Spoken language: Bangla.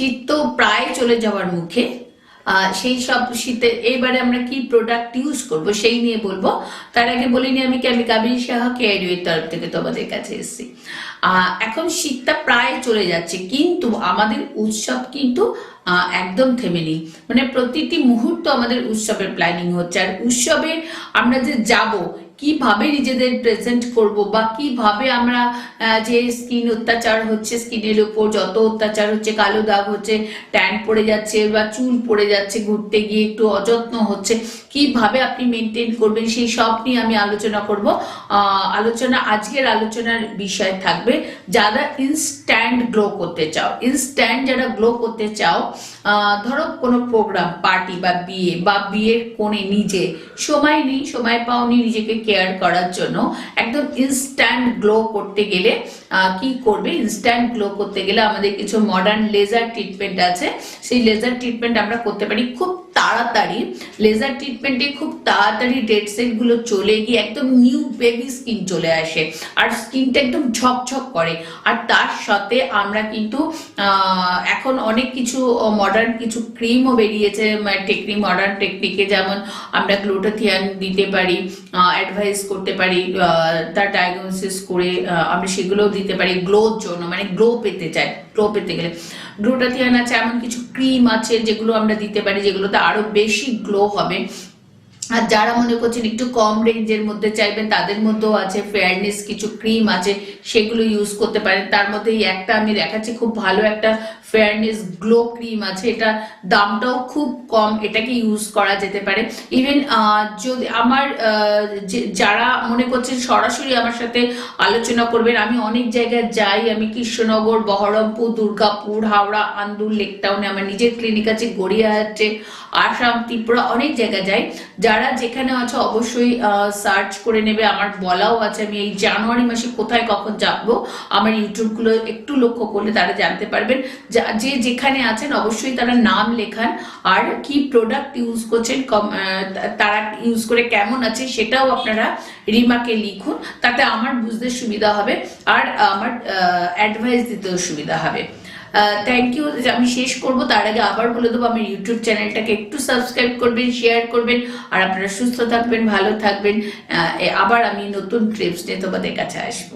শীত তো প্রায় চলে যাওয়ার মুখে। সেই সব শীতে এইবারে আমরা কি প্রোডাক্ট ইউজ করব সেই নিয়ে বলব। তার আগে বলিনি আমি আমি কাবিন সাহা কেয়ারিওয়ের তরফ থেকে তোমাদের কাছে এসেছি। এখন শীতটা প্রায় চলে যাচ্ছে, কিন্তু আমাদের উৎসব কিন্তু একদম থেমে নেই। মানে প্রতিটি মুহূর্ত আমাদের উৎসবের প্ল্যানিং হচ্ছে। আর উৎসবে আমরা যে যাব কীভাবে নিজেদের প্রেজেন্ট করব বা কীভাবে আমরা যে স্কিন অত্যাচার হচ্ছে স্কিনের উপর যত অত্যাচার হচ্ছে, কালো দাগ হচ্ছে ট্যান পড়ে যাচ্ছে বা চুল পড়ে যাচ্ছে, ঘুরতে গিয়ে একটু অযত্ন হচ্ছে, কীভাবে আপনি মেনটেন করবেন, সেই সব নিয়ে আমি আলোচনা করব। আলোচনা, আজকের আলোচনার বিষয় থাকবে, যারা ইনস্ট্যান্ট গ্লো করতে চাও ইনস্ট্যান্ট যারা গ্লো করতে চাও ধরো কোনো প্রোগ্রাম পার্টি বা বিয়ে, বা বিয়ের কোণে নিজে, সময় নেই, সময় পাওনি, নিজেকে কেয়ার করার জন্য একদম ইনস্ট্যান্ট গ্লো করতে গেলে কি করবে? ইনস্ট্যান্ট গ্লো করতে গেলে আমাদের কিছু মডার্ন লেজার ট্রিটমেন্ট আছে। সেই লেজার ট্রিটমেন্ট আমরা করতে পারি খুব তাড়াতাড়ি লেজার ট্রিটমেন্টে খুব তাড়াতাড়ি ডেড সেলগুলো চলে গিয়ে একদম নিউ বেবি স্কিন চলে আসে। আর স্কিনটা একদম ঝকঝক করে। আর তার সাথে আমরা কিন্তু এখন অনেক কিছু মডার্ন কিছু ক্রিমও বেরিয়েছে টেকনিক মডার্ন টেকনিকে যেমন আমরা গ্লুটাথিয়ান দিতে পারি অ্যাডভাইস করতে পারি তার ডায়াগনোসিস করে আমরা সেগুলোও দিতে পারি গ্লোর জন্য মানে গ্লো পেতে চাই। গ্লো পেতে গেলে। গ্লোটাথিয়ান আছে, এমন কিছু ক্রিম আছে যেগুলো আমরা দিতে পারি, যেগুলোতে আরও বেশি গ্লো হবে। আর যারা মনে করছেন একটু কম রেঞ্জের মধ্যে চাইবেন, তাদের মধ্যেও আছে ফেয়ারনেস কিছু ক্রিম আছে, সেগুলো ইউজ করতে পারেন। তার মধ্যে এই একটা আমি দেখাচ্ছি, খুব ভালো একটা ফেয়ারনেস গ্লো ক্রিম আছে। এটা দামটাও খুব কম, এটাকে ইউজ করা যেতে পারে। ইভেন যদি আমার যারা মনে করছেন সরাসরি আমার সাথে আলোচনা করবেন, আমি অনেক জায়গায় যাই। আমি কৃষ্ণনগর, বহরমপুর, দুর্গাপুর, হাওড়া আন্দুল লেকটাউনে। আমার নিজের ক্লিনিক আছে গড়িয়া গড়িয়াহাটে, আসাম, ত্রিপুরা, অনেক জায়গায় যাই। যারা যেখানে আছে অবশ্যই সার্চ করে নেবে। আমার বলাও আছে, আমি এই জানুয়ারি মাসে কোথায় কখন যাব, আমার ইউটিউবগুলো একটু লক্ষ্য করলে তারা জানতে পারবেন। যা- যেখানে আছেন অবশ্যই তারা নাম লেখান, আর কি প্রোডাক্ট ইউজ করছেন তারা ইউজ করে কেমন আছে সেটাও আপনারা রিমাকে লিখুন, তাতে আমার বুঝতে সুবিধা হবে, আর আমার অ্যাডভাইস দিতেও সুবিধা হবে। থ্যাংক ইউ আমি শেষ করব, তার আগে আবার বলে দেবো, আমার ইউটিউব চ্যানেলটাকে একটু সাবস্ক্রাইব করবেন শেয়ার করবেন, আর আপনারা সুস্থ থাকবেন, ভালো থাকবেন আবার আমি নতুন ট্রিপস নিয়ে তোমাদের কাছে আসব।